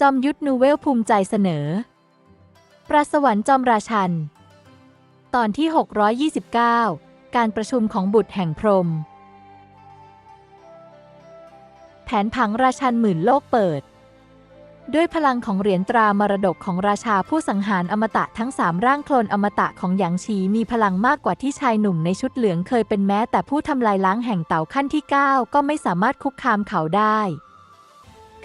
จอมยุทธนูเวลภูมิใจเสนอ ปราสวรรค์จอมราชัน ตอนที่ 629 การประชุมของบุตรแห่งพรม แผนผังราชันหมื่นโลกเปิด ด้วยพลังของเหรียญตรามรดกของราชาผู้สังหารอมตะทั้งสามร่างโคลนอมตะของหยางชีมีพลังมากกว่าที่ชายหนุ่มในชุดเหลืองเคยเป็นแม้แต่ผู้ทำลายล้างแห่งเต่าขั้นที่ 9 ก็ไม่สามารถคุกคามเขาได้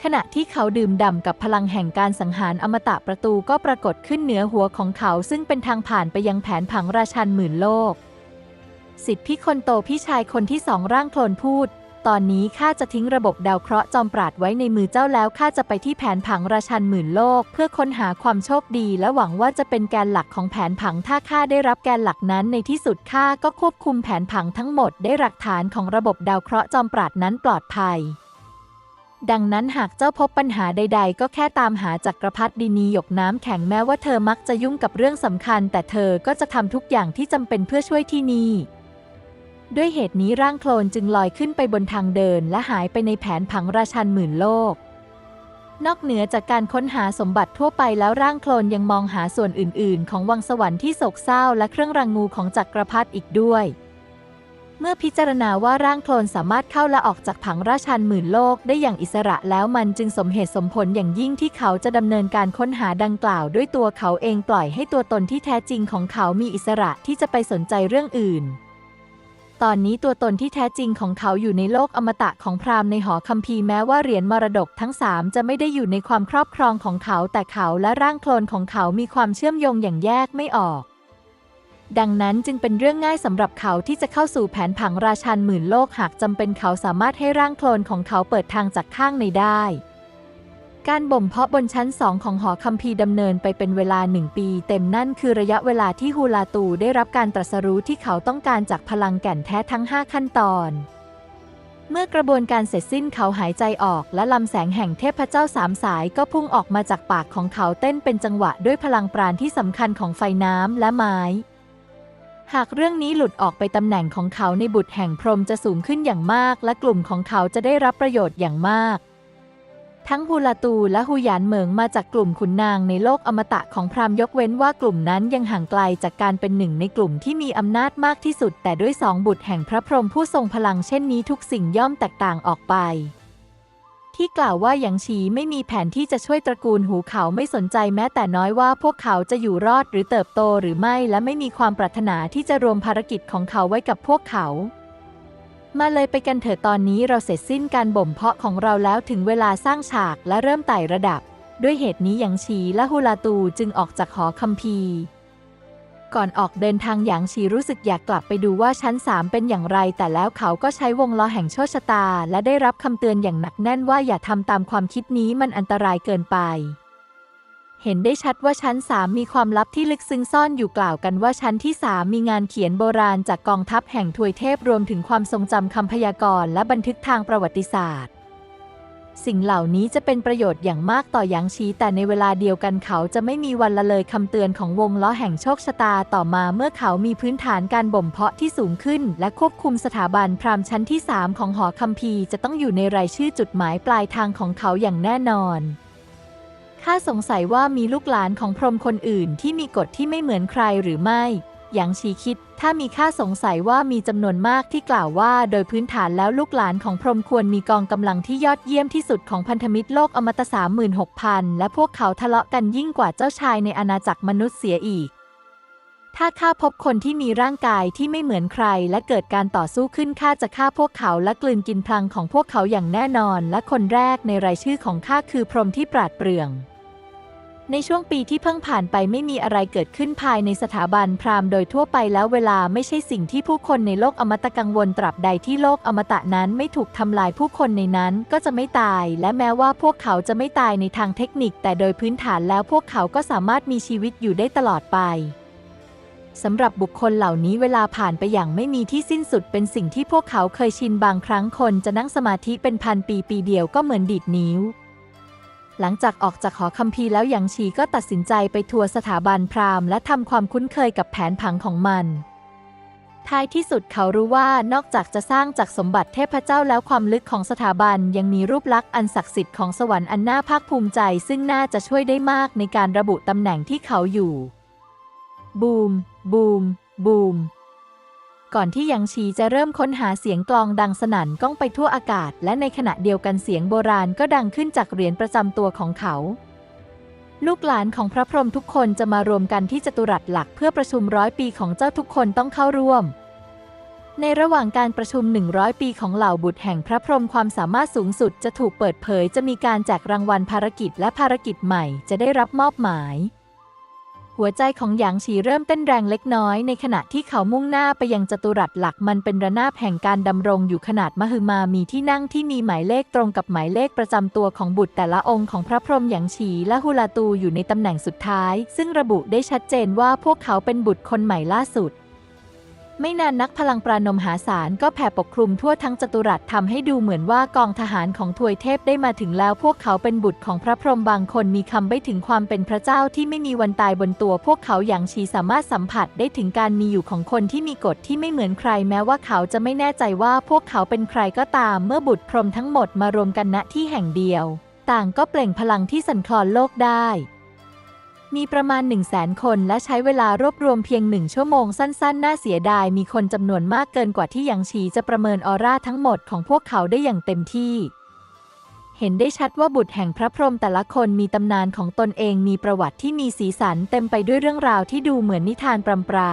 ขณะที่เขาดื่มด่ำกับพลังแห่งการสังหารอมตะประตูก็ปรากฏขึ้นเหนือหัวของเขาซึ่งเป็นทางผ่านไปยังแผนผังราชันหมื่นโลก สิทธิพี่คนโตพี่ชายคนที่สองร่างโคลนพูด ตอนนี้ข้าจะทิ้งระบบดาวเคราะห์จอมปราดไว้ในมือเจ้าแล้วข้าจะไปที่แผนผังราชันหมื่นโลก เพื่อค้นหาความโชคดีและหวังว่าจะเป็นแกนหลักของแผนผังถ้าข้าได้รับแกนหลักนั้นในที่สุดข้าก็ควบคุมแผนผังทั้งหมดได้หลักฐานของระบบดาวเคราะห์จอมปราดนั้นปลอดภัย ดังนั้นหากเจ้าพบปัญหาใด ๆ ก็แค่ตามหาจักรพรรดินีหยกน้ำแข็งแม้ว่าเธอมักจะยุ่งกับเรื่องสำคัญ แต่เธอก็จะทำทุกอย่างที่จำเป็นเพื่อช่วยที่นี่ ด้วยเหตุนี้ร่างโคลนจึงลอยขึ้นไปบนทางเดิน และหายไปในแผนผังราชันหมื่นโลก นอกเหนือจากการค้นหาสมบัติทั่วไปแล้วร่างโคลนยังมองหาส่วนอื่น ๆ ของวังสวรรค์ที่โศกเศร้าและเครื่องรังงูของจักรพรรดิอีกด้วย เมื่อพิจารณาว่าร่างโคลนสามารถเข้าและออกจากผังราชันหมื่นโลกได้อย่างอิสระแล้วมันจึงสมเหตุสมผลอย่างยิ่งที่เขาจะดำเนินการค้นหาดังกล่าว ด้วยตัวเขาเองปล่อยให้ตัวตนที่แท้จริงของเขามีอิสระที่จะไปสนใจเรื่องอื่น ตอนนี้ตัวตนที่แท้จริงของเขาอยู่ในโลกอมตะของพราหมณ์ในหอคัมภีร์แม้ว่าเหรียญมรดกทั้งสามจะไม่ได้อยู่ในความครอบครองของเขา แต่เขาและร่างโคลนของเขามีความเชื่อมโยงอย่างแยกไม่ออก ดังนั้นจึงเป็นเรื่องง่ายสำหรับเขาที่จะเข้าสู่แผนผังราชันหมื่นโลกหากจำเป็นเขาสามารถให้ร่างโคลนของเขาเปิดทางจากข้างในได้ การบ่มเพาะบนชั้นสองของหอคัมภีร์ดำเนินไปเป็นเวลาหนึ่งปี เต็มนั่นคือระยะเวลาที่ฮูลาตูได้รับการตรัสรู้ที่เขาต้องการจากพลังแก่นแท้ทั้ง 5 ขั้นตอนเมื่อกระบวนการเสร็จสิ้นเขาหายใจออกและลำแสงแห่งเทพเจ้าสามสายก็พุ่งออกมาจากปากของเขาเต้นเป็นจังหวะด้วยพลังปราณที่สำคัญของไฟน้ำและไม้ หากเรื่องนี้หลุดออกไปตำแหน่งของเขาในบุตรแห่งพรหมจะสูงขึ้นอย่างมาก และกลุ่มของเขาจะได้รับประโยชน์อย่างมาก ทั้งฮูลาตูและฮูหยานเหมิงมาจากกลุ่มขุนนางในโลกอมตะของพราหมณ์ยกเว้นว่ากลุ่มนั้นยังห่างไกลจากการเป็นหนึ่งในกลุ่มที่มีอำนาจมากที่สุด แต่ด้วยสองบุตรแห่งพระพรหมผู้ทรงพลังเช่นนี้ทุกสิ่งย่อมแตกต่างออกไป ที่กล่าวว่าหยางฉีไม่มีแผนที่จะช่วยตระกูลหูเขาไม่สนใจแม้แต่น้อยว่าพวกเขาจะอยู่รอดหรือเติบโตหรือไม่และไม่มีความปรารถนาที่จะรวมภารกิจของเขาไว้กับพวกเขา มาเลยไปกันเถิดตอนนี้เราเสร็จสิ้นการบ่มเพาะของเราแล้วถึงเวลาสร้างฉากและเริ่มไต่ระดับ ด้วยเหตุนี้หยางฉีและฮูลาตูจึงออกจากหอคัมภีร์ ก่อนออกเดินทางหยางฉีรู้สึกอยากกลับไปดูว่าชั้นสามเป็นอย่างไร แต่แล้วเขาก็ใช้วงล้อแห่งโชคชะตา และได้รับคำเตือนอย่างหนักแน่นว่าอย่าทำตามความคิดนี้มันอันตรายเกินไป เห็นได้ชัดว่าชั้นสามมีความลับที่ลึกซึ้งซ่อนอยู่กล่าวกันว่าชั้นที่สามมีงานเขียนโบราณจากกองทัพแห่งทวยเทพรวมถึงความทรงจำคำพยากรณ์และบันทึกทางประวัติศาสตร์ สิ่งเหล่านี้จะเป็นประโยชน์อย่างมากต่อหยางชีแต่ในเวลาเดียวกันเขาจะไม่มีวันละเลยคำเตือนของวงล้อแห่งโชคชะตาต่อมาเมื่อเขามีพื้นฐานการบ่มเพาะที่สูงขึ้น และควบคุมสถาบันพราหมณ์ชั้นที่ 3 ของหอคัมภีร์จะต้องอยู่ในรายชื่อจุดหมายปลายทางของเขาอย่างแน่นอนข้าสงสัยว่ามีลูกหลานของพรหมคนอื่นที่มีกฎที่ไม่เหมือนใครหรือไม่ หยางชีคิด ถ้ามีข้าสงสัยว่ามีจำนวนมากที่กล่าวว่า โดยพื้นฐานแล้วลูกหลานของพรหมควรมีกองกำลังที่ยอดเยี่ยมที่สุดของพันธมิตรโลกอมตะสามหมื่นหกพันและพวกเขาทะเลาะกันยิ่งกว่าเจ้าชายในอาณาจักรมนุษย์เสียอีก ถ้าข้าพบคนที่มีร่างกายที่ไม่เหมือนใคร และเกิดการต่อสู้ขึ้นข้าจะฆ่าพวกเขาและกลืนกินพลังของพวกเขาอย่างแน่นอน และคนแรกในรายชื่อของข้าคือพรหมที่ปราดเปรื่อง ในช่วงปีที่เพิ่งผ่านไปไม่มีอะไรเกิดขึ้นภายในสถาบันพราหมณ์โดยทั่วไปแล้วเวลาไม่ใช่สิ่งที่ผู้คนในโลกอมตะกังวลตราบใดที่โลกอมตะนั้นไม่ถูกทำลายผู้คนในนั้นก็จะไม่ตาย และแม้ว่าพวกเขาจะไม่ตายในทางเทคนิค แต่โดยพื้นฐานแล้วพวกเขาก็สามารถมีชีวิตอยู่ได้ตลอดไปสำหรับบุคคลเหล่านี้เวลาผ่านไปอย่างไม่มีที่สิ้นสุดเป็นสิ่งที่พวกเขาเคยชินบางครั้งคนจะนั่งสมาธิเป็นพันปีปีเดียวก็เหมือนดีดนิ้ว หลังจากออกจากหอคัมภีร์แล้วหยางชีก็ตัดสินใจไปทัวร์สถาบันพราหมณ์และทำความคุ้นเคยกับแผนผังของมันท้ายที่สุดเขารู้ว่านอกจากจะสร้างจากสมบัติเทพเจ้าแล้วความลึกของสถาบันยังมีรูปลักษณ์อันศักดิ์สิทธิ์ของสวรรค์อันน่าภาคภูมิใจ ซึ่งน่าจะช่วยได้มากในการระบุตำแหน่งที่เขาอยู่ บูม บูม บูม ก่อนที่ยางชีจะเริ่มค้นหาเสียงกลองดังสนั่นก้องไปทั่วอากาศ และในขณะเดียวกันเสียงโบราณก็ดังขึ้นจากเหรียญประจำตัวของเขา ลูกหลานของพระพรหมทุกคนจะมารวมกันที่จตุรัสหลักเพื่อประชุมร้อยปีของเจ้าทุกคนต้องเข้าร่วม ในระหว่างการประชุม 100 ปีของเหล่าบุตรแห่งพระพรหมความสามารถสูงสุดจะถูกเปิดเผย จะมีการแจกรางวัลภารกิจและภารกิจใหม่จะได้รับมอบหมาย หัวใจของหยางฉีเริ่มเต้นแรงเล็กน้อย ในขณะที่เขามุ่งหน้าไปยังจตุรัสหลักมันเป็นระนาบแห่งการดำรงอยู่ขนาดมหึมามีที่นั่งที่มีหมายเลขตรงกับหมายเลขประจำตัวของบุตรแต่ละองค์ของพระพรหมหยางฉีและฮูลาตูอยู่ในตำแหน่งสุดท้าย ซึ่งระบุได้ชัดเจนว่าพวกเขาเป็นบุตรคนใหม่ล่าสุด ไม่นานนักพลังปราณมหาศาลก็แผ่ปกคลุมทั่วทั้งจตุรัสทำให้ดูเหมือนว่ากองทหารของทวยเทพได้มาถึงแล้วพวกเขาเป็นบุตรของพระพรหมบางคนมีคำใบ้ถึงความเป็นพระเจ้าที่ไม่มีวันตายบนตัว พวกเขาอย่างชีสามารถสัมผัสได้ถึงการมีอยู่ของคนที่มีกฎที่ไม่เหมือนใครแม้ว่าเขาจะไม่แน่ใจว่าพวกเขาเป็นใครก็ตามเมื่อบุตรพรหมทั้งหมดมารวมกันณที่แห่งเดียว ต่างก็เปล่งพลังที่สั่นคลอนโลกได้ มีประมาณ 1 0 0 0 0แสนคนและใช้เวลารวบรวมเพียงหนึ่งชั่วโมงสั้นๆ น่าเสียดายมีคนจำนวนมากเกินกว่าที่ยังชีจะประเมินออร่าทั้งหมดของพวกเขาได้อย่างเต็มที่ เห็นได้ชัดว่าบุตรแห่งพระพรหมแต่ละคนมีตำนานของตนเองมีประวัติที่มีสีสันเต็มไปด้วยเรื่องราวที่ดูเหมือนนิทานปรำปรา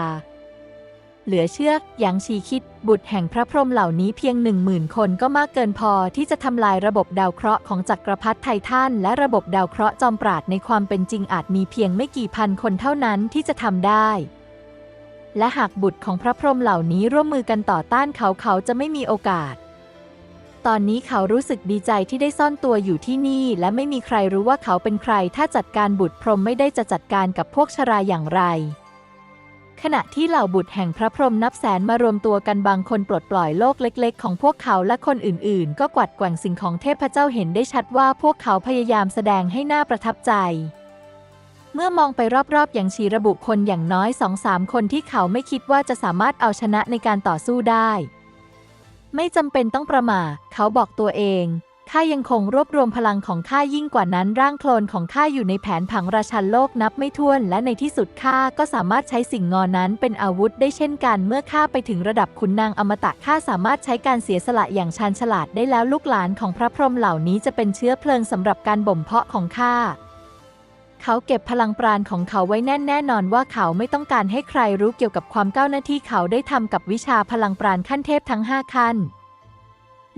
เหลือเชื่อยางชีคิด บุตรแห่งพระพรหมเหล่านี้เพียงหนึ่งหมื่นคนก็มากเกินพอที่จะทำลายระบบดาวเคราะห์ของจักรพรรดิไททันและระบบดาวเคราะห์จอมปราดในความเป็นจริงอาจมีเพียงไม่กี่พันคนเท่านั้นที่จะทำได้ และหากบุตรของพระพรหมเหล่านี้ร่วมมือกันต่อต้านเขาเขาจะไม่มีโอกาสตอนนี้เขารู้สึกดีใจที่ได้ซ่อนตัวอยู่ที่นี่ และไม่มีใครรู้ว่าเขาเป็นใคร ถ้าจัดการบุตรพรหมไม่ได้จะจัดการกับพวกชราอย่างไร ขณะที่เหล่าบุตรแห่งพระพรหมนับแสนมารวมตัวกันบางคนปลดปล่อยโลกเล็ก ๆ ของพวกเขาและคนอื่น ๆ ก็กวัดแกว่งสิ่งของเทพเจ้าเห็นได้ชัดว่าพวกเขาพยายามแสดงให้หน่าประทับใจ เมื่อมองไปรอบ ๆ อย่างชีระบุคนอย่างน้อยสองสามคนที่เขาไม่คิดว่าจะสามารถเอาชนะในการต่อสู้ได้ ไม่จำเป็นต้องประมาทเขาบอกตัวเอง ข้ายังคงรวบรวมพลังของข้ายิ่งกว่านั้น ร่างโคลนของข้าอยู่ในแผนผังราชันโลกนับไม่ถ้วน และในที่สุดข้าก็สามารถใช้สิ่งงอนั้นเป็นอาวุธได้เช่นกัน เมื่อข้าไปถึงระดับขุนนางอมตะข้าสามารถใช้การเสียสละอย่างชาญฉลาดได้แล้วลูกหลานของพระพรหมเหล่านี้จะเป็นเชื้อเพลิงสำหรับการบ่มเพาะของข้าเขาเก็บพลังปราณของเขาไว้แน่นแน่นอนว่าเขาไม่ต้องการให้ใครรู้เกี่ยวกับความก้าวหน้าที่เขาได้ทำกับวิชาพลังปราณขั้นเทพทั้งห้าขั้น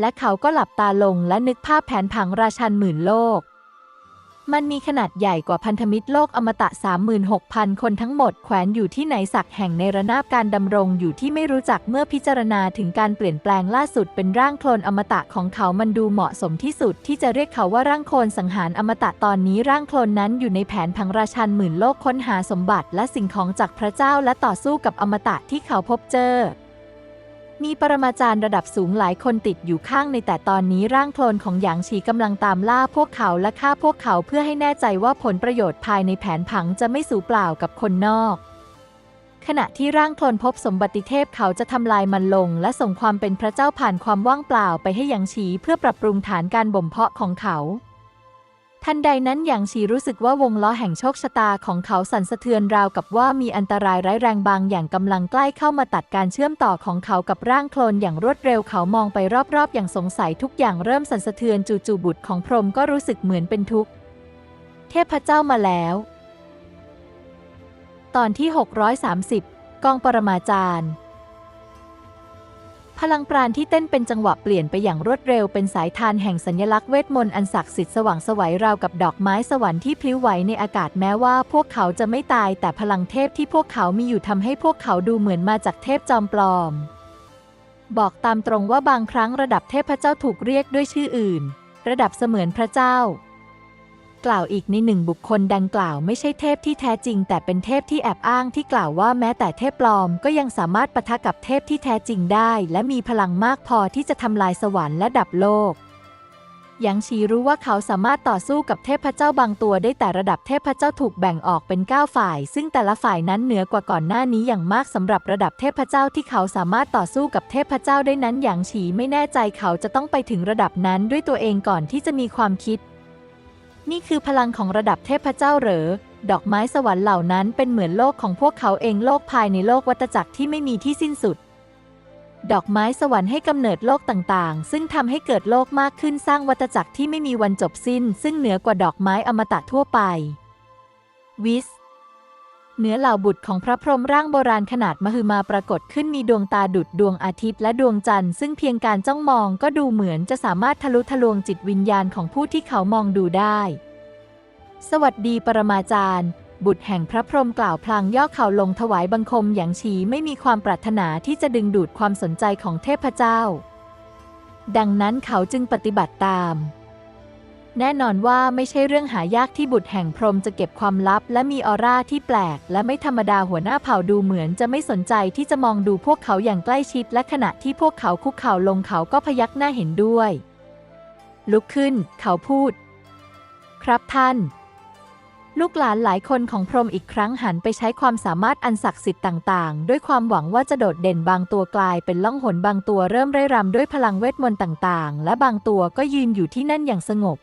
และเขาก็หลับตาลงและนึกภาพแผนผังราชันหมื่นโลก มันมีขนาดใหญ่กว่าพันธมิตรโลกอมตะ 36,000 คนทั้งหมดแขวนอยู่ที่ไหนสักแห่งในระนาบการดำรงอยู่ที่ไม่รู้จักเมื่อพิจารณาถึงการเปลี่ยนแปลงล่าสุดเป็นร่างโคลนอมตะของเขามันดูเหมาะสมที่สุดที่จะเรียกเขาว่าร่างโคลนสังหารอมตะตอนนี้ร่างโคลนนั้นอยู่ในแผนผังราชันหมื่นโลกค้นหาสมบัติและสิ่งของจากพระเจ้าและต่อสู้กับอมตะที่เขาพบเจอ มีปรมาจารย์ระดับสูงหลายคนติดอยู่ข้างในแต่ตอนนี้ร่างโคลนของหยางฉีกำลังตามล่าพวกเขาและฆ่าพวกเขาเพื่อให้แน่ใจว่าผลประโยชน์ภายในแผนผังจะไม่สูญเปล่ากับคนนอก ขณะที่ร่างโคลนพบสมบัติเทพเขาจะทำลายมันลง และส่งความเป็นพระเจ้าผ่านความว่างเปล่าไปให้หยางฉีเพื่อปรับปรุงฐานการบ่มเพาะของเขา ทันใดนั้นหยางฉีรู้สึกว่าวงล้อแห่งโชคชะตาของเขาสั่นสะเทือนราวกับว่ามีอันตรายร้ายแรงบางอย่างกำลังใกล้เข้ามาตัดการเชื่อมต่อของเขากับร่างโคลนอย่างรวดเร็วเขามองไปรอบๆ อย่างสงสัยทุกอย่างเริ่มสั่นสะเทือนจู่ๆบุตรของพรหมก็รู้สึกเหมือนเป็นทุกข์เทพเจ้ามาแล้ว ตอนที่ 630 กองปรมาจารย์ พลังปราณที่เต้นเป็นจังหวะเปลี่ยนไปอย่างรวดเร็วเป็นสายทานแห่งสัญลักษณ์เวทมนต์อันศักดิ์สิทธิ์สว่างสวัยราวกับดอกไม้สวรรค์ที่พลิ้วไหวในอากาศแม้ว่าพวกเขาจะไม่ตายแต่พลังเทพที่พวกเขามีอยู่ทำให้พวกเขาดูเหมือนมาจากเทพจอมปลอม บอกตามตรงว่าบางครั้งระดับเทพเจ้าถูกเรียกด้วยชื่ออื่น ระดับเสมือนพระเจ้า กล่าวอีกในหนึ่งบุคคลดังกล่าวไม่ใช่เทพที่แท้จริง แต่เป็นเทพที่แอบอ้างที่กล่าวว่าแม้แต่เทพปลอมก็ยังสามารถปะทะกับเทพที่แท้จริงได้ และมีพลังมากพอที่จะทำลายสวรรค์และดับโลกหยางชีรู้ว่าเขาสามารถต่อสู้กับเทพเจ้าบางตัวได้แต่ระดับเทพเจ้าถูกแบ่งออกเป็น 9 ฝ่าย ซึ่งแต่ละฝ่ายนั้นเหนือกว่าก่อนหน้านี้อย่างมากสำหรับระดับเทพเจ้าที่เขาสามารถต่อสู้กับเทพเจ้าได้นั้นหยางฉีไม่แน่ใจเขาจะต้องไปถึงระดับนั้นด้วยตัวเองก่อนที่จะมีความคิด นี่คือพลังของระดับเทพเจ้าเหรอ ดอกไม้สวรรค์เหล่านั้นเป็นเหมือนโลกของพวกเขาเองโลกภายในโลกวัฏจักรที่ไม่มีที่สิ้นสุด ดอกไม้สวรรค์ให้กำเนิดโลกต่างๆ ซึ่งทำให้เกิดโลกมากขึ้นสร้างวัฏจักรที่ไม่มีวันจบสิ้น ซึ่งเหนือกว่าดอกไม้อมตะทั่วไป วิส เนื้อเหล่าบุตรของพระพรหมร่างโบราณขนาดมหึมาปรากฏขึ้นมีดวงตาดุดดวงอาทิตย์และดวงจันทร์ซึ่งเพียงการจ้องมองก็ดูเหมือนจะสามารถทะลุทะลวงจิตวิญญาณของผู้ที่เขามองดูได้ สวัสดีปรมาจารย์ บุตรแห่งพระพรหมกล่าวพลางย่อเข่าลงถวายบังคมอย่างชีไม่มีความปรารถนาที่จะดึงดูดความสนใจของเทพเจ้า ดังนั้นเขาจึงปฏิบัติตาม แน่นอนว่าไม่ใช่เรื่องหายากที่บุตรแห่งพรมจะเก็บความลับ และมีออร่าที่แปลก และไม่ธรรมดาหัวหน้าเผ่าดูเหมือนจะไม่สนใจที่จะมองดูพวกเขาอย่างใกล้ชิด และขณะที่พวกเขาคุกเข่าลงเขาก็พยักหน้าเห็นด้วย ลุกขึ้น เขาพูด ครับท่าน ลูกหลานหลายคนของพรมอีกครั้งหันไปใช้ความสามารถอันศักดิ์สิทธิ์ต่างๆ ด้วยความหวังว่าจะโดดเด่นบางตัวกลายเป็นล่องหนบางตัวเริ่มไร่รำด้วยพลังเวทมนต์ต่างๆ และบางตัวก็ยืนอยู่ที่นั่นอย่างสงบ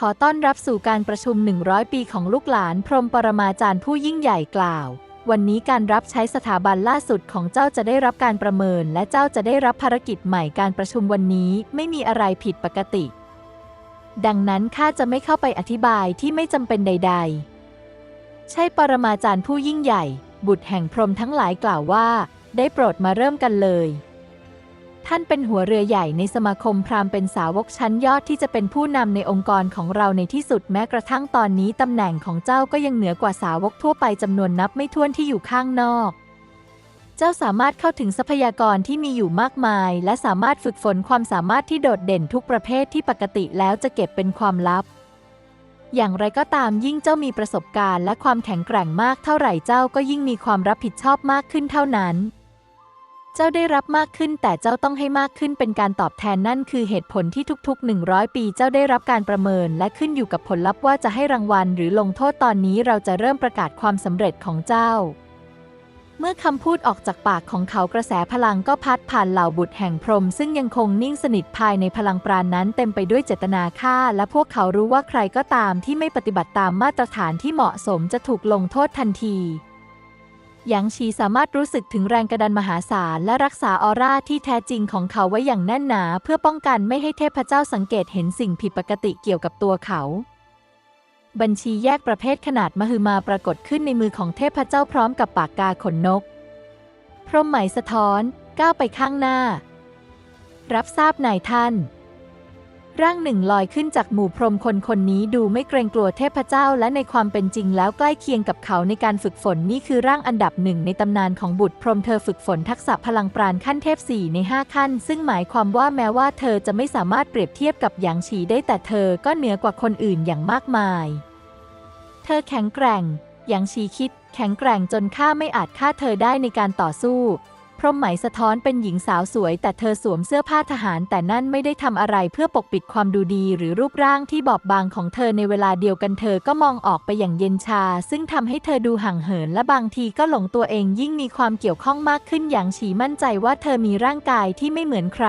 ขอต้อนรับสู่การประชุม 100 ปีของลูกหลาน พรหมปรมาจารย์ผู้ยิ่งใหญ่กล่าว วันนี้การรับใช้สถาบันล่าสุดของเจ้าจะได้รับการประเมิน และเจ้าจะได้รับภารกิจใหม่การประชุมวันนี้ไม่มีอะไรผิดปกติ ดังนั้นข้าจะไม่เข้าไปอธิบายที่ไม่จำเป็นใด ๆ ใช่ปรมาจารย์ผู้ยิ่งใหญ่ บุตรแห่งพรหมทั้งหลายกล่าวว่า ได้โปรดมาเริ่มกันเลย ท่านเป็นหัวเรือใหญ่ในสมาคมพราหมณ์เป็นสาวกชั้นยอดที่จะเป็นผู้นำในองค์กรของเราในที่สุดแม้กระทั่งตอนนี้ตำแหน่งของเจ้าก็ยังเหนือกว่าสาวกทั่วไปจำนวนนับไม่ถ้วนที่อยู่ข้างนอก เจ้าสามารถเข้าถึงทรัพยากรที่มีอยู่มากมาย และสามารถฝึกฝนความสามารถที่โดดเด่นทุกประเภทที่ปกติแล้วจะเก็บเป็นความลับ อย่างไรก็ตามยิ่งเจ้ามีประสบการณ์ และความแข็งแกร่งมากเท่าไหร่เจ้าก็ยิ่งมีความรับผิดชอบมากขึ้นเท่านั้น เจ้าได้รับมากขึ้นแต่เจ้าต้องให้มากขึ้นเป็นการตอบแทนนั่นคือเหตุผลที่ทุกๆ 100 ปีเจ้าได้รับการประเมิน และขึ้นอยู่กับผลลัพธ์ว่าจะให้รางวัลหรือลงโทษตอนนี้เราจะเริ่มประกาศความสำเร็จของเจ้า เมื่อคำพูดออกจากปากของเขากระแสพลังก็พัดผ่านเหล่าบุตรแห่งพรหมซึ่งยังคงนิ่งสนิทภายในพลังปราณนั้นเต็มไปด้วยเจตนาฆ่า และพวกเขารู้ว่าใครก็ตามที่ไม่ปฏิบัติตามมาตรฐานที่เหมาะสมจะถูกลงโทษทันที หยางชีสามารถรู้สึกถึงแรงกระดันมหาศาลและรักษาออร่าที่แท้จริงของเขาไว้อย่างแน่นหนา เพื่อป้องกันไม่ให้เทพเจ้าสังเกตเห็นสิ่งผิดปกติเกี่ยวกับตัวเขา บัญชีแยกประเภทขนาดมหึมาปรากฏขึ้นในมือของเทพเจ้าพร้อมกับปากกาขนนก พรหมไหมสะท้อน ก้าวไปข้างหน้า รับทราบนายท่าน ร่างหนึ่งลอยขึ้นจากหมู่พรมคนคนนี้ดูไม่เกรงกลัวเทพเจ้าและในความเป็นจริงแล้วใกล้เคียงกับเขาในการฝึกฝนนี่คือร่างอันดับหนึ่งในตำนานของบุตรพรมเธอฝึกฝนทักษะพลังปราณขั้นเทพสี่ในห้าขั้น ซึ่งหมายความว่าแม้ว่าเธอจะไม่สามารถเปรียบเทียบกับหยางฉีได้แต่เธอก็เหนือกว่าคนอื่นอย่างมากมาย เธอแข็งแกร่งหยางฉีคิด แข็งแกร่งจนข้าไม่อาจฆ่าเธอได้ในการต่อสู้ รมไหมสะท้อนเป็นหญิงสาวสวย แต่เธอสวมเสื้อผ้าทหาร แต่นั่นไม่ได้ทำอะไรเพื่อปกปิดความดูดี หรือรูปร่างที่บอบบางของเธอในเวลาเดียวกันเธอก็มองออกไปอย่างเย็นชา ซึ่งทำให้เธอดูห่างเหินและบางทีก็หลงตัวเองยิ่งมีความเกี่ยวข้องมากขึ้นอย่างฉีมั่นใจว่าเธอมีร่างกายที่ไม่เหมือนใคร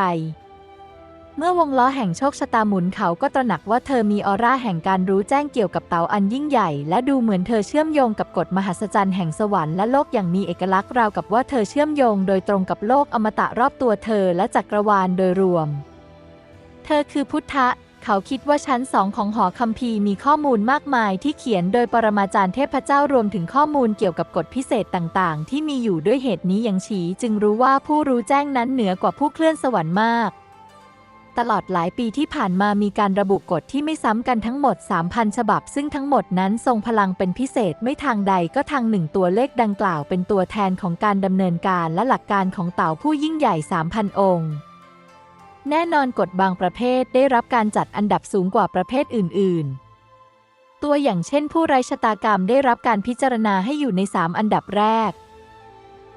เมื่อวงล้อแห่งโชคชะตาหมุนเขาก็ตระหนักว่าเธอมีออร่าแห่งการรู้แจ้งเกี่ยวกับเต๋าอันยิ่งใหญ่ และดูเหมือนเธอเชื่อมโยงกับกฎมหัศจรรย์แห่งสวรรค์และโลกอย่างมีเอกลักษณ์ราวกับว่าเธอเชื่อมโยงโดยตรงกับโลกอมตะรอบตัวเธอและจักรวาลโดยรวม เธอคือพุทธะ เขาคิดว่าชั้นสองของหอคัมภีร์มีข้อมูลมากมายที่เขียนโดยปรมาจารย์เทพเจ้ารวมถึงข้อมูลเกี่ยวกับกฎพิเศษต่างๆ ที่มีอยู่ด้วยเหตุนี้อย่างฉีจึงรู้ว่าผู้รู้แจ้งนั้นเหนือกว่าผู้เคลื่อนสวรรค์มาก ตลอดหลายปีที่ผ่านมามีการระบุกฎที่ไม่ซ้ำกันทั้งหมด 3,000 ฉบับ ซึ่งทั้งหมดนั้นทรงพลังเป็นพิเศษไม่ทางใดก็ทางหนึ่งตัวเลขดังกล่าวเป็นตัวแทนของการดำเนินการและหลักการของเต่าผู้ยิ่งใหญ่ 3,000 องค์แน่นอนกฎบางประเภทได้รับการจัดอันดับสูงกว่าประเภทอื่น ๆ ตัวอย่างเช่นผู้ไร้ชะตากรรมได้รับการพิจารณาให้อยู่ใน 3 อันดับแรก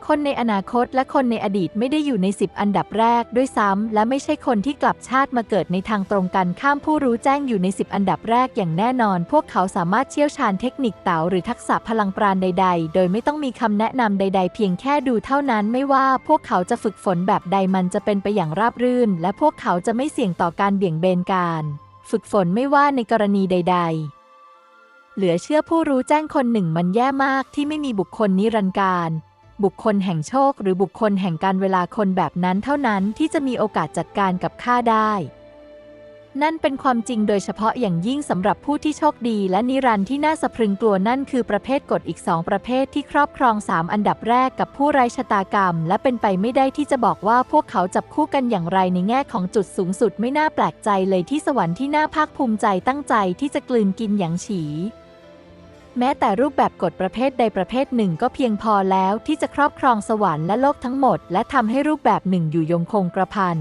คนในอนาคตและคนในอดีตไม่ได้อยู่ในสิบอันดับแรกด้วยซ้ำ และไม่ใช่คนที่กลับชาติมาเกิดในทางตรงกันข้ามผู้รู้แจ้งอยู่ในสิบอันดับแรกอย่างแน่นอน พวกเขาสามารถเชี่ยวชาญเทคนิคเต๋าหรือทักษะพลังปราณใด ๆ โดยไม่ต้องมีคำแนะนำใด ๆ เพียงแค่ดูเท่านั้นไม่ว่าพวกเขาจะฝึกฝนแบบใดมันจะเป็นไปอย่างราบรื่น และพวกเขาจะไม่เสี่ยงต่อการเบี่ยงเบนการ ฝึกฝนไม่ว่าในกรณีใด ๆเหลือเชื่อผู้รู้แจ้งคนหนึ่งมันแย่มากที่ไม่มีบุคคลนิรันดร์การ บุคคลแห่งโชค หรือบุคคลแห่งการเวลาคนแบบนั้นเท่านั้นที่จะมีโอกาสจัดการกับข้าได้ นั่นเป็นความจริงโดยเฉพาะอย่างยิ่งสำหรับผู้ที่โชคดีและนิรันดร์ที่น่าสะพรึงกลัวนั่นคือประเภทกฎอีกสองประเภทที่ครอบครองสามอันดับแรกกับผู้ไร้ชะตากรรม และเป็นไปไม่ได้ที่จะบอกว่าพวกเขาจับคู่กันอย่างไรในแง่ของจุดสูงสุดไม่น่าแปลกใจเลยที่สวรรค์ที่น่าภาคภูมิใจตั้งใจที่จะกลืนกินอย่างฉี แม้แต่รูปแบบกฎประเภทใดประเภทหนึ่งก็เพียงพอแล้วที่จะครอบครองสวรรค์และโลกทั้งหมด และทำให้รูปแบบหนึ่งอยู่ยงคงกระพัน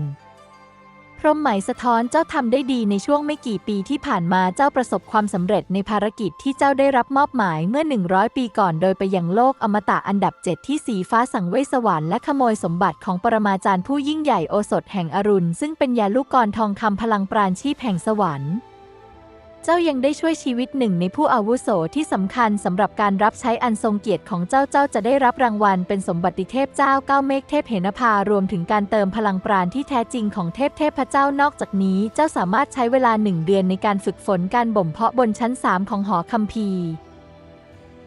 พรหมไหมสะท้อนเจ้าทำได้ดีในช่วงไม่กี่ปีที่ผ่านมาเจ้าประสบความสำเร็จในภารกิจที่เจ้าได้รับมอบหมายเมื่อ 100 ปีก่อนโดยไปยังโลกอมตะอันดับ7ที่สีฟ้าสังเวสวรรค์และขโมยสมบัติของปรมาจารย์ผู้ยิ่งใหญ่โอสถแห่งอรุณ ซึ่งเป็นยาลูกกรทองคำพลังปราณชีพแห่งสวรรค์ เจ้ายังได้ช่วยชีวิตหนึ่งในผู้อาวุโสที่สำคัญสำหรับการรับใช้อันทรงเกียรติของเจ้าเจ้าจะได้รับรางวัลเป็นสมบัติเทพเจ้าเก้าเมฆเทพเหนภารวมถึงการเติมพลังปราณที่แท้จริงของเทพเทพเจ้านอกจากนี้ เจ้าสามารถใช้เวลาหนึ่งเดือนในการฝึกฝนการบ่มเพาะบนชั้นสามของหอคัมภีร์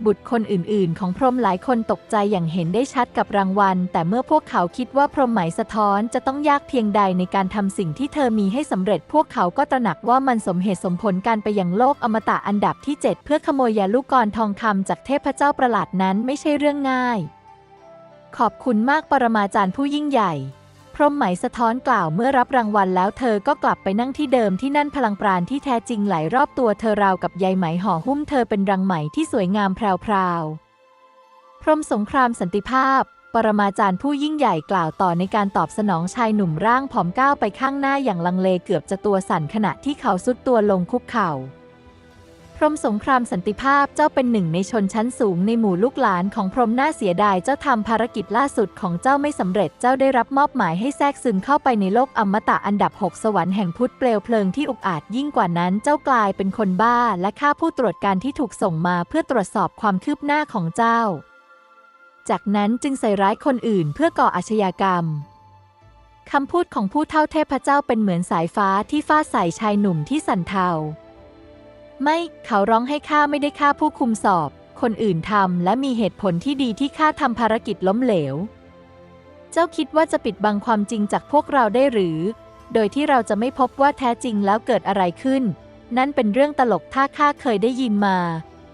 บุตรคนอื่นๆ ของพรหมหลายคนตกใจอย่างเห็นได้ชัดกับรางวัล แต่เมื่อพวกเขาคิดว่าพรหมหมสะท้อนจะต้องยากเพียงใดในการทำสิ่งที่เธอมีให้สำเร็จ พวกเขาก็ตระหนักว่ามันสมเหตุสมผลการไปยังโลกอมตะอันดับที่ 7 เพื่อขโมยยาลูกกรทองคำจากเทพเจ้าประหลาดนั้นไม่ใช่เรื่องง่าย ขอบคุณมากปรมาจารย์ผู้ยิ่งใหญ่ พรหมไหมสะท้อนกล่าวเมื่อรับรางวัลแล้วเธอก็กลับไปนั่งที่เดิมที่นั่นพลังปราณที่แท้จริงไหลรอบตัวเธอราวกับใยไหมห่อหุ้มเธอเป็นรังไหมที่สวยงามแพรวๆ พรมสงครามสันติภาพ ปรมาจารย์ผู้ยิ่งใหญ่กล่าวต่อในการตอบสนองชายหนุ่มร่างผอมก้าวไปข้างหน้าอย่างลังเลเกือบจะตัวสั่นขณะที่เขาสุดตัวลงคุกเข่า รมสงครามสันติภาพเจ้าเป็นหนึ่งในชนชั้นสูงในหมู่ลูกหลานของพรหมน่าเสียดายเจ้าทำภารกิจล่าสุดของเจ้าไม่สำเร็จเจ้าได้รับมอบหมายให้แทรกซึมเข้าไปในโลกอมตะอันดับ 6 สวรรค์แห่งพุทธเปลวเพลิงที่อุกอาจยิ่งกว่านั้นเจ้ากลายเป็นคนบ้าและฆ่าผู้ตรวจการที่ถูกส่งมาเพื่อตรวจสอบความคืบหน้าของเจ้า จากนั้นจึงใส่ร้ายคนอื่นเพื่อก่ออาชญากรรมคำพูดของผู้เท่าเทพเจ้าเป็นเหมือนสายฟ้าที่ฟาดใส่ชายหนุ่มที่สั่นเทา ไม่เขาร้องให้ข้าไม่ได้ฆ่าผู้คุมสอบ คนอื่นทำและมีเหตุผลที่ดีที่ข้าทำภารกิจล้มเหลว เจ้าคิดว่าจะปิดบังความจริงจากพวกเราได้หรือ โดยที่เราจะไม่พบว่าแท้จริงแล้วเกิดอะไรขึ้น นั่นเป็นเรื่องตลกถ้าข้าเคยได้ยินมา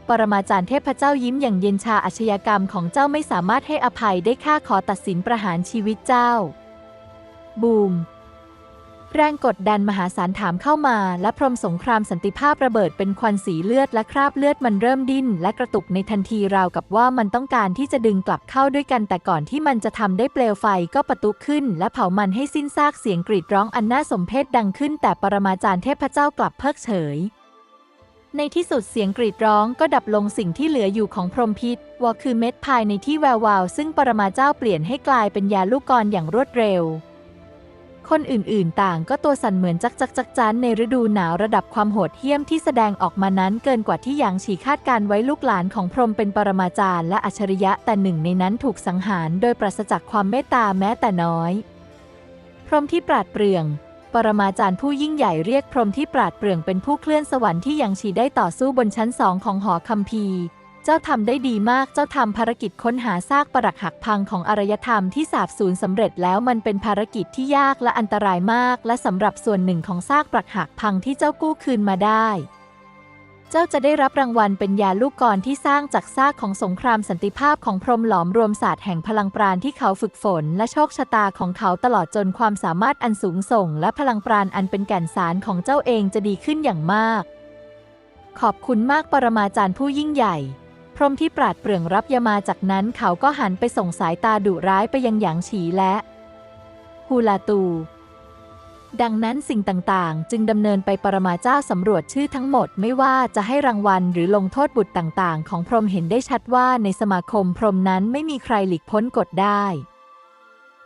ปรมาจารย์เทพเจ้ายิ้มอย่างเย็นชาอาชญากรรมของเจ้าไม่สามารถให้อภัยได้ข้าขอตัดสินประหารชีวิตเจ้า บูม แรงกดดันมหาศาลถามเข้ามา และพรมสงครามสันติภาพระเบิดเป็นควันสีเลือดและคราบเลือดมันเริ่มดิ้น และกระตุกในทันทีราวกับว่ามันต้องการที่จะดึงกลับเข้าด้วยกันแต่ก่อนที่มันจะทำได้เปลวไฟก็ประตุขึ้น และเผามันให้สิ้นซากเสียงกรีดร้องอันน่าสมเพชดังขึ้น แต่ปรมาจารย์เทพเจ้ากลับเพิกเฉย ในที่สุดเสียงกรีดร้องก็ดับลงสิ่งที่เหลืออยู่ของพรหมพิษวอคือเม็ดภายในที่แวววาวซึ่งปรมาเจ้าเปลี่ยนให้กลายเป็นยาลูกกรอย่างรวดเร็ว คนอื่นๆ ต่างก็ตัวสั่นเหมือนจักจักจักจันในฤดูหนาวระดับความโหดเหี้ยมที่แสดงออกมานั้นเกินกว่าที่หยางฉีคาดการไว้ลูกหลานของพรหมเป็นปรมาจารย์และอัจฉริยะแต่หนึ่งในนั้นถูกสังหารโดยปราศจากความเมตตาแม้แต่น้อย พรหมที่ปราดเปรื่องปรมาจารย์ผู้ยิ่งใหญ่เรียกพรหมที่ปราดเปรื่องเป็นผู้เคลื่อนสวรรค์ที่ยังชีได้ต่อสู้บนชั้นสองของหอคัมภีร์ เจ้าทำได้ดีมาก เจ้าทำภารกิจค้นหาซากปรักหักพังของอารยธรรมที่สาบสูญสำเร็จแล้วมันเป็นภารกิจที่ยากและอันตรายมาก และสำหรับส่วนหนึ่งของซากปรักหักพังที่เจ้ากู้คืนมาได้ เจ้าจะได้รับรางวัลเป็นยาลูกกรที่สร้างจากซากของสงครามสันติภาพของพรหมหลอมรวมศาสตร์แห่งพลังปราณที่เขาฝึกฝน และโชคชะตาของเขาตลอดจนความสามารถอันสูงส่ง และพลังปราณอันเป็นแก่นสารของเจ้าเองจะดีขึ้นอย่างมาก ขอบคุณมากปรมาจารย์ผู้ยิ่งใหญ่ พรมที่ปราดเปรื่องรับยามาจากนั้นเขาก็หันไปส่งสายตาดุร้ายไปยังหยางฉีและฮูลาตู ดังนั้นสิ่งต่างๆ จึงดำเนินไปปรมาเจ้าสำรวจชื่อทั้งหมดไม่ว่าจะให้รางวัลหรือลงโทษบุตรต่างๆ ของพรมเห็นได้ชัดว่าในสมาคมพรมนั้นไม่มีใครหลีกพ้นกฎได้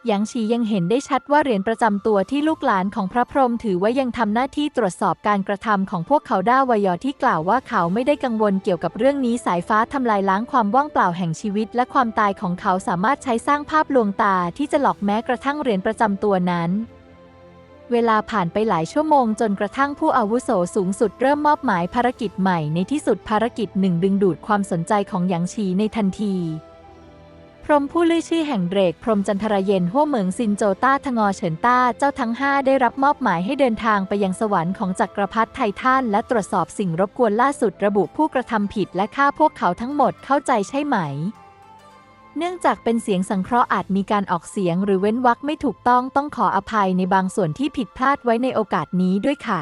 หยางฉียังเห็นได้ชัดว่าเหรียญประจำตัวที่ลูกหลานของพระพรหมถือไว่ายังทำหน้าที่ตรวจสอบการกระทำของพวกเขาด้าวยอที่กล่าวว่าเขาไม่ได้กังวลเกี่ยวกับเรื่องนี้สายฟ้าทำลายล้างความว่างเปล่าแห่งชีวิต และความตายของเขาสามารถใช้สร้างภาพลวงตาที่จะหลอกแม้กระทั่งเหรียญประจำตัวนั้นเวลาผ่านไปหลายชั่วโมงจนกระทั่งผู้อาวุโสสูงสุดเริ่มมอบหมายภารกิจใหม่ในที่สุดภารกิจหนึ่งดึงดูดความสนใจของหยางฉีในทันที พรมผู้ลือชื่อแห่งเดรกพรหมจันทรเย็นหัวเหมิงซินโจต้าทงอเฉินต้าเจ้าทั้งห้าได้รับมอบหมายให้เดินทางไปยังสวรรค์ของจักรพรรดิไททันและตรวจสอบสิ่งรบกวนล่าสุดระบุผู้กระทำผิดและฆ่าพวกเขาทั้งหมดเข้าใจใช่ไหม เนื่องจากเป็นเสียงสังเคราะห์อาจมีการออกเสียงหรือเว้นวรรคไม่ถูกต้องต้องขออภัยในบางส่วนที่ผิดพลาดไว้ในโอกาสนี้ด้วยค่ะ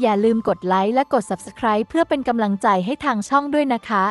อย่าลืมกดไลค์และกด Subscribe เพื่อเป็นกำลังใจให้ทางช่องด้วยนะคะ